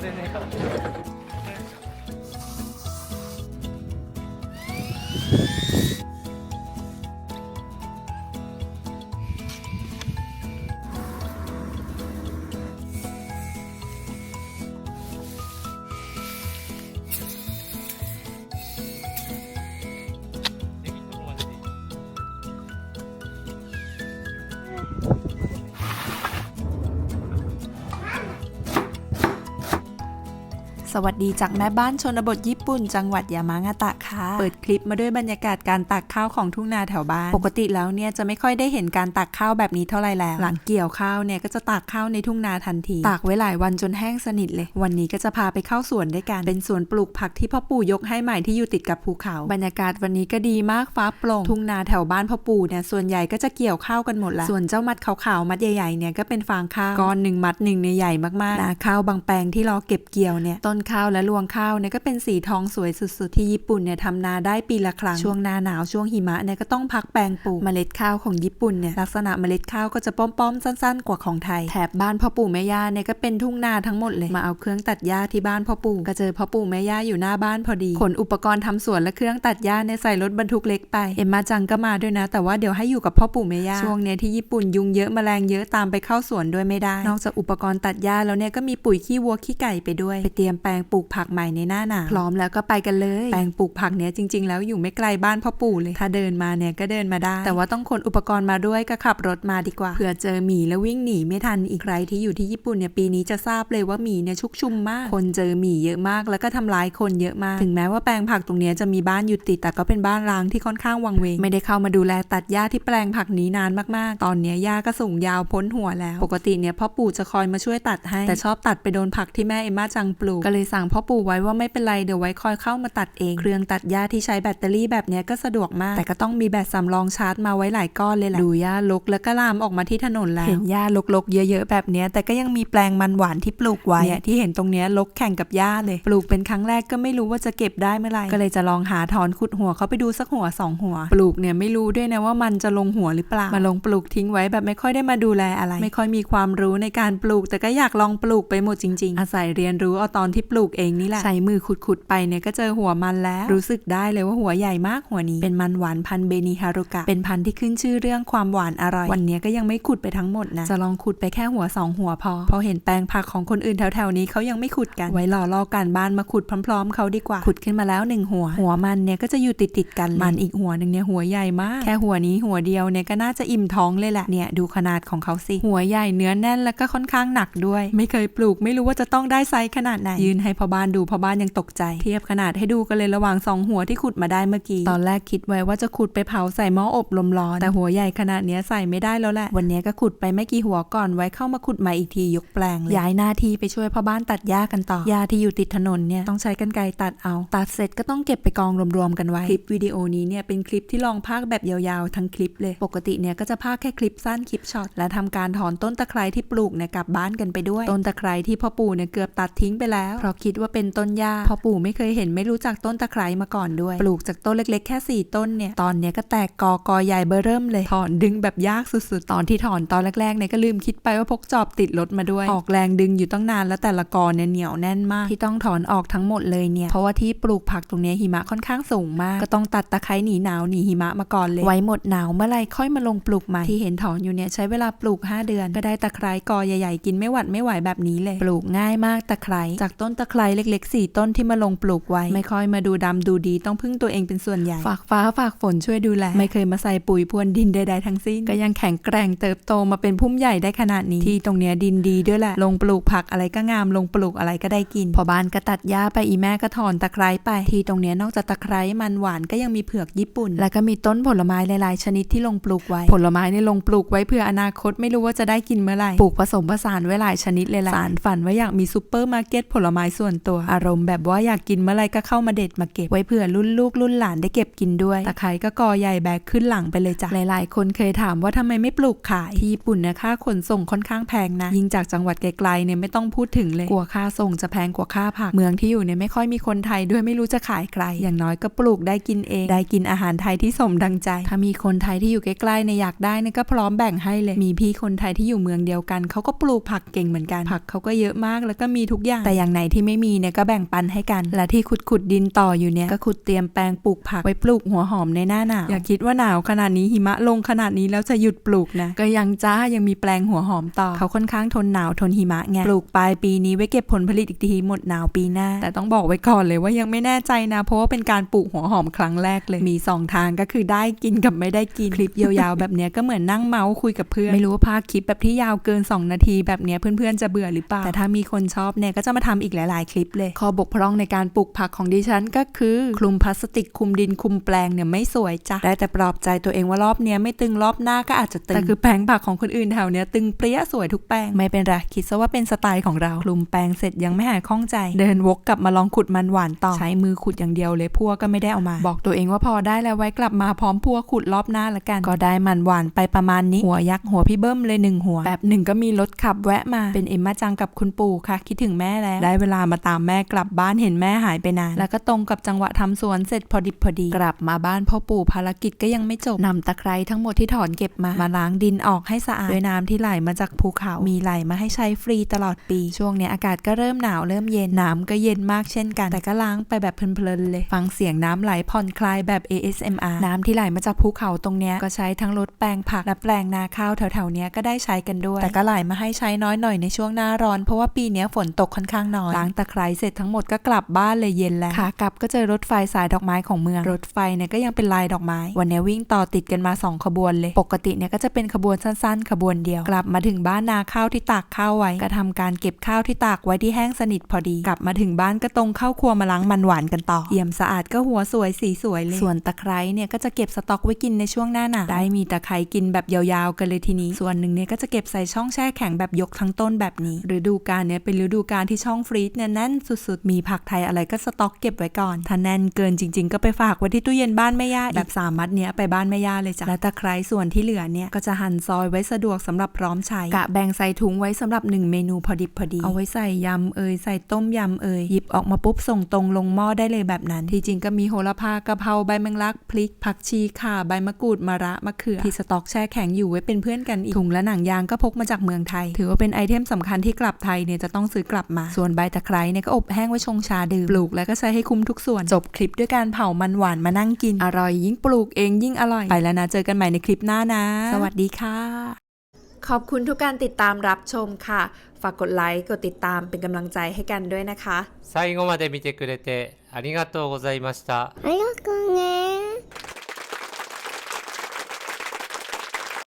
เส้น สวัสดีจากแม่บ้านชนบทญี่ปุ่น จังหวัดยามางาตะค่ะ เปิดคลิปมาด้วยบรรยากาศการตักข้าวของทุ่งนาแถวบ้าน ปกติแล้วเนี่ยจะไม่ค่อยได้เห็นการตักข้าวแบบนี้เท่าไหร่แล้ว หลังเกี่ยวข้าวเนี่ยก็จะตักข้าวในทุ่งนาทันทีตากไว้หลายวันจนแห้งสนิทเลย วันนี้ก็จะพาไปเข้าสวนด้วยกัน เป็นสวนปลูกผักที่พ่อปู่ยกให้ใหม่ที่อยู่ติดกับภูเขา บรรยากาศวันนี้ก็ดีมากฟ้าโปร่ง ทุ่งนาแถวบ้านพ่อปู่เนี่ยส่วนใหญ่ก็จะเกี่ยวข้าวกันหมดแล้วส่วนเจ้ามัดขาวๆมัดใหญ่ๆเนี่ยก็เป็นฟางข้าวก้อนหนึ่งมัดหนึ่งเนี่ยใหญ่มากๆนาข้าวบางแปลงที่รอเก็บเกี่ยวเนี่ยต้นข้าวและรวงข้าวเนี่ยก็เป็นสีทองสวยสุดๆที่ญี่ปุ่นเนี่ยทำนาได้ปีละครั้งช่วงหน้าหนาวช่วงหิมะเนี่ยก็ต้องพักแปลงปลูกเมล็ดข้าวของญี่ปุ่นเนี่ยลักษณะเมล็ดข้าวก็จะป้อมๆสั้น ๆ กว่าของไทยแถบบ้านพ่อปู่แม่ย่าเนี่ยก็เป็นทุ่งนาทั้งหมดเลยมาเอาเครื่องตัดหญ้าที่บ้านพ่อปู่ก็เจอพ่อปู่แม่ย่าอยู่หน้าบ้านพอดีขนอุปกรณ์ทำสวนและเครื่องตัดหญ้าเนี่ยใส่รถบรรทุกเล็กไปเอ็มมาจังก็มาด้วยนะ แต่ว่าเดี๋ยวให้อยู่กับพ่อปู่แม่ย่าช่วงเนี้ยที่ญี่ปุ่นยุงเยอะแมลงเยอะตามไปเข้าสวนด้วยไม่ได้ นอกจากอุปกรณ์ตัดหญ้าแล้วเนี่ยก็มีปุ๋ยขี้วัวขี้ไก่ไปด้วยไปเตรียมแปลงปลูกผักใหม่ในหน้าหนาวพร้อมแล้วก็ไปกันเลย แปลงปลูกผักเนี้ยจริง ๆ แล้วอยู่ไม่ไกลบ้านพ่อปู่เลย ถ้าเดินมาเนี่ยก็เดินมาได้ แต่ว่าต้องขนอุปกรณ์มาด้วยก็ขับรถมาดีกว่าเผื่อเจอหมีแล้ววิ่งหนีไม่ทันอีกใครที่อยู่ที่ญี่ปุ่นเนี่ยปีนี้จะทราบเลยว่าหมีเนี่ยชุกชุมมาก คนเจอหมีเยอะมากแล้วก็ทำร้ายคนเยอะมาก ถึงแม้ว่าแปลงผักตรงเนี้ยจะมีบ้านอยู่ติดแต่ก็เป็นบ้านร้างที่ค่อนข้างวังเวงไม่ได้เข้ามาดูแลตัดหญ้าที่แปลงผักนี้นานมากๆ ตอนเนี้ยหญ้าก็สูงยาวพ้นหัวแล้ว ปกติเนี่ยพ่อปู่จะคอยมาช่วยตัดให้ แต่ชอบตัดไปโดนผักที่แม่เอ็มมาจังปลูกก็เลยสั่งพ่อปู่ไว้ว่าไม่เป็นไรเดี๋ยวไว้คอยเข้ามาตัดเอง เครื่องตัดหญ้าที่ใช้แบตเตอรี่แบบนี้ก็สะดวกมาก แต่ก็ต้องมีแบตสำรองชาร์จมาไว้หลายก้อนเลยแหละ ดูหญ้าลกแล้วก็ลามออกมาที่ถนนแล้ว เห็นหญ้าลกๆ เยอะๆแบบนี้แต่ก็ยังมีแปลงมันหวานที่ปลูกไว้เนี่ยที่เห็นตรงนี้ลกแข่งกับหญ้าเลย ปลูกเป็นครั้งแรกก็ไม่รู้ว่าจะเก็บได้เมื่อไหร่ก็เลยจะลองหาถอนขุดหัวเขาไปดูสักหัวสองหัว ปลูกเนี่ยไม่รู้ด้วยนะว่ามันจะลงหัวหรือเปล่ามาลงปลูกทิ้งไว้แบบไม่ค่อยได้มาดูแลอะไร ไม่ค่อยมีความรู้ในการปลูก แต่ก็อยากลองปลูกไปหมดจริง ๆ อาศัยเรียนรู้เอาตอนที่ปลูกเองนี่แหละใช้มือขุดๆไปเนี่ยก็เจอหัวมันแล้ว รู้สึกได้เลยว่าหัวใหญ่มากหัวนี้ เป็นมันหวานพันธุ์เบนิฮารุกะ เป็นพันธุ์ที่ขึ้นชื่อเรื่องความหวานอร่อย วันนี้ก็ยังไม่ขุดไปทั้งหมดนะ จะลองขุดไปแค่หัวสองหัวพอ พอเห็นแปลงผักของคนอื่นแถวๆนี้เขายังไม่ขุดกัน ไว้รอรอการบ้านมาขุดพร้อม ๆเขาดีกว่า ขุดขึ้นมาแล้วหนึ่งหัว หัวมันเนี่ยก็จะอยู่ติดๆกัน มันอีกหัวหนึ่งเนี่ยหัวใหญ่มาก แค่หัวนี้หัวเดียวเนี่ยก็น่าจะอิ่มท้องเลยแหละ เนี่ยดูขนาดของเขาสิ หัวใหญ่เนื้อแน่นแล้วก็ค่อนข้างหนักด้วย ไม่เคยปลูกไม่รู้ว่าจะต้องได้ไซส์ขนาดไหนยืนให้พ่อบ้านดูพ่อบ้านยังตกใจ เทียบขนาดให้ดูกันเลยระหว่างสองหัวที่ขุดมาได้เมื่อกี้ตอนแรกคิดไว้ว่าจะขุดไปเผาใส่หม้ออบลมร้อนแต่หัวใหญ่ขนาดเนี้ยใส่ไม่ได้แล้วแหละ วันนี้ก็ขุดไปไม่กี่หัวก่อนไว้เข้ามาขุดใหม่อีกทียกแปลงเลยย้ายหน้าที่ไปช่วยพ่อบ้านตัดหญ้ากันต่อหญ้าที่อยู่ติดถนนเนี่ยต้องใช้กรรไกรตัดเอา ตัดเสร็จก็ต้องเก็บไปกองรวมๆกันไว้คลิปวิดีโอนี้เนี่ยเป็นคลิปที่ลองพากย์แบบยาวๆทั้งคลิปเลย ปกติเนี่ยก็จะพากย์แค่คลิปสั้นคลิปช็อตและทำการถอนต้นตะไคร้ที่ปลูกเนี่ยกลับบ้านกันไปด้วย ต้นตะไคร้ที่พ่อปู่เนี่ยเกือบตัดทิ้งไปแล้วเพราะคิดว่าเป็นต้นหญ้าพ่อปู่ไม่เคยเห็นไม่รู้จักต้นตะไคร้มาก่อนด้วย ปลูกจากต้นเล็กๆ แค่ 4 ต้นเนี่ยตอนเนี้ยก็แตกกอกอใหญ่เบ้อเริ่มเลยถอนดึงแบบยากสุดๆ ตอนที่ถอนตอนแรกๆเนี่ยก็ลืมคิดไปว่าพกจอบติดรถมาด้วย ออกแรงดึงอยู่ตั้งนานแล้วแต่ละกอเนี่ยเหนียวแน่นมาก ที่ต้องถอนออกทั้งหมดเลยเนี่ยเพราะว่าที่ปลูกผักตรงเนี้ยหิมะค่อนข้างสูงมาก ก็ต้องตัดตะไคร้หนีหนาวหนีหิมะมาก่อนเลยไว้หมดหนาวเมื่อไรค่อยมาลงปลูกใหม่ที่เห็นถอนอยู่เนี่ยใช้เวลาปลูก 5 เดือน ก็ได้ตะไคร้กอใหญ่ๆกินไม่หวัดไม่ไหวแบบนี้เลย ปลูกง่ายมากตะไคร้จากต้นตะไคร้เล็กๆ4ต้นที่มาลงปลูกไว้ ไม่ค่อยมาดูดำดูดีต้องพึ่งตัวเองเป็นส่วนใหญ่ ฝากฟ้าฝากฝนช่วยดูแล ไม่เคยมาใส่ปุ๋ยพรวนดินใดๆทั้งสิ้น ก็ยังแข็งแกร่งเติบโตมาเป็นพุ่มใหญ่ได้ขนาดนี้ ที่ตรงเนี้ยดินดีด้วยแหละ ลงปลูกผักอะไรก็งามลงปลูกอะไรก็ได้กิน พอบ้านก็ตัดหญ้าไปอีแม่ก็ถอนตะไคร้ไป ที่ตรงเนี้ยนอกจากตะไคร้มันหวานก็ยังมีเผือกญี่ปุ่น แล้วก็มีต้นผลไม้หลายๆ ชนิดที่ลงปลูกไว้ ผลไม้เนี่ยลงปลูกไว้เพื่ออนาคตไม่รู้ว่าจะได้กินเมื่อไหร่ปลูกผสมผสานไว้หลายชนิดเลยแหละสารฝันว่าอยากมีซูเปอร์มาร์เก็ตผลไม้ส่วนตัวอารมณ์แบบว่าอยากกินเมื่อไหร่ก็เข้ามาเด็ดมาเก็บไว้เผื่อรุ่นลูกรุ่นหลานได้เก็บกินด้วยตะไคร้ก็กอใหญ่แบกขึ้นหลังไปเลยจ้ะหลาย ๆ คนเคยถามว่าทำไมไม่ปลูกขายที่ญี่ปุ่นเนี่ยค่าขนส่งค่อนข้างแพงนะ ยิ่งจากจังหวัดไกล ๆ เนี่ยไม่ต้องพูดถึงเลยกลัวค่าส่งจะแพงกว่าค่าผัก เมืองที่อยู่เนี่ยไม่ค่อยมีคนไทยด้วยไม่รู้จะขายใคร อย่างน้อยก็ปลูกได้กินเอง ได้กินอาหารไทยที่สมดังใจ ถ้ามีคนไทยที่อยู่ใกล้ๆเนี่ยอยากได้เนี่ยก็พร้อมแบ่งให้เลย มีพี่คนไทยที่อยู่เมืองเดียวกันเขาก็ปลูกผักเก่งเหมือนกัน ผักเขาก็เยอะมากแล้วก็มีทุกอย่างแต่อย่างไหนที่ไม่มีเนี่ยก็แบ่งปันให้กัน และที่ขุดขุดดินต่ออยู่เนี่ยก็ขุดเตรียมแปลงปลูกผักไว้ปลูกหัวหอมในหน้าหนาวอย่าคิดว่าหนาวขนาดนี้หิมะลงขนาดนี้แล้วจะหยุดปลูกนะก็ยังจ้ายังมีแปลงหัวหอมต่อเขาค่อนข้างทนหนาวทนหิมะไงปลูกปลายปีนี้ไว้เก็บผลผลิตอีกทีหมดหนาวปีหน้า แต่ต้องบอกไว้ก่อนเลยว่ายังไม่แน่ใจนะ เพราะว่าเป็นการปลูกหัวหอมครั้งแรกเลยมีสองทางก็คือได้กินกับไม่ได้กินคลิปยาวๆแบบเนี้ยก็เหมือนนั่งเมาส์คุยกับเพื่อนไม่รู้ว่าภาคคลิปแบบที่ยาวเกิน 2 นาทีแบบเนี้ยเพื่อนๆจะเบื่อหรือเปล่าแต่ถ้ามีคนชอบเนี่ยก็จะมาทำอีกลาย ๆ คลิปเลย ข้อบกพร่องในการปลูกผักของดิฉันก็คือ คลุมพลาสติกคลุมดินคลุมแปลงเนี่ยไม่สวยจ้ะได้แต่ปลอบใจตัวเองว่ารอบเนี้ยไม่ตึงรอบหน้าก็อาจจะตึงแต่คือแปลงผักของคนอื่นแถวเนี้ยตึงเปรี้ยสวยทุกแปลงไม่เป็นไรคิดซะว่าเป็นสไตล์ของเราคลุมแปลงเสร็จยังไม่หายข้องใจ เดินวกกลับมาลองขุดมันหวานต่อใช้มือขุดอย่างเดียวเลยพัวก็ไม่ได้เอามา บอกตัวเองว่าพอได้แล้วไว้กลับมาพร้อมพัวขุดรอบหน้าละกัน ก็ได้มันหวานไปประมาณนี้หัวยักษ์หัวพี่เบิ้มเลยหนึ่งหัวแบบหนึ่งก็มีรถขับแวะมาเป็นเอ็มมาจังกับคุณปู่ค่ะ คิดถึงแม่แล้วได้เวลามาตามแม่กลับบ้านเห็นแม่หายไปนาน แล้วก็ตรงกับจังหวะทำสวนเสร็จพอดิบพอดี กลับมาบ้านพ่อปู่ภารกิจก็ยังไม่จบนำตะไคร้ทั้งหมดที่ถอนเก็บมามาล้างดินออกให้สะอาดด้วยน้ำที่ไหลมาจากภูเขามีไหลมาให้ใช้ฟรีตลอดปี ช่วงเนี้ยอากาศก็เริ่มหนาวเริ่มเย็นน้ำก็เย็นมากเช่นกัน แต่ก็ล้างไปแบบเพลินๆเลย ฟังเสียงน้ำไหลผ่อนคลายแบบ ASMR น้ำที่ไหลมาจากภูเขาตรงเนี้ยก็ใช้ทั้งรดแปลงผักและแปลงนาข้าวแถวๆเนี้ยก็ได้ใช้กันด้วย แต่ก็ไหลมาให้ใช้น้อยหน่อยในช่วงหน้าร้อนเพราะว่าปีเนี้ยฝนตกค่อนข้างน้อยล้างตะไคร้เสร็จทั้งหมดก็กลับบ้านเลยเย็นแล้วขากลับก็เจอรถไฟสายดอกไม้ของเมือง รถไฟเนี่ยก็ยังเป็นลายดอกไม้ วันเนี้ยวิ่งต่อติดกันมาสองขบวนเลย ปกติเนี่ยก็จะเป็นขบวนสั้นๆ ขบวนเดียว กลับมาถึงบ้านนาข้าวที่ตากข้าวไว้ก็ทำการเก็บข้าวที่ตากไว้ที่แห้งสนิทพอดี กลับมาถึงบ้านก็ตรงเข้าครัวมาล้างมันหวานกันต่อ เอี่ยมสะอาดก็หัวสวยสีสวยเลย ส่วนตะไคร้เนี่ยก็จะเก็บสต็อกไว้กินในช่วงหน้าหนาวได้มีตะไคร้กินแบบยาวๆกันเลยทีนี้ ส่วนหนึ่งเนี่ยก็จะเก็บใส่ช่องแช่แข็งแบบยกทั้งต้นแบบนี้ฤดูกาลเนี่ยเป็นฤดูกาลที่ช่องฟรีซเนี่ยแน่นสุดๆ มีผักไทยอะไรก็สต็อกเก็บไว้ก่อน ถ้าแน่นเกินจริง ๆ ก็ไปฝากไว้ที่ตู้เย็นบ้านแม่ย่าอีกแบบสามมัดเนี้ยไปบ้านแม่ย่าเลยจ้ะ และตะไคร้ส่วนที่เหลือเนี่ยก็จะหั่นซอยไว้สะดวกสำหรับพร้อมใช้ กะแบ่งใส่ถุงไว้สำหรับหนึ่งเมนูพอดิบพอดี เอาไว้ใส่ยำเอยใส่ต้มยำเอยหยิบออกมาปุ๊บส่งตรงลงหม้อได้เลยแบบนั้น ที่จริงก็มีโหระพากะเพราใบแมงลักพริก ผักชีข่าใบมะกรูดมะระมะเขือที่สต็อกแช่แข็งอยู่ไว้เป็นเพื่อนกันอีกถุงและหนังยางก็พกมาจากเมืองไทย ถือว่าเป็นไอเทมสำคัญที่กลับไทยเนี่ยจะต้องซื้อกลับมาส่วนใบตะไคร้เนี่ยก็อบแห้งไว้ชงชาดื่มปลูกแล้วก็ใช้ให้คุ้มทุกส่วนจบคลิปด้วยการเผามันหวานมานั่งกินอร่อยยิ่งปลูกเองยิ่งอร่อยไปแล้วนะเจอกันใหม่ในคลิปหน้านะ สวัสดีค่ะ ขอบคุณทุกการติดตามรับชมค่ะ ฝากกดไลค์ กดติดตามเป็นกำลังใจให้กันด้วยนะคะ 最後まで見てくれてありがとうございました。ありがとうね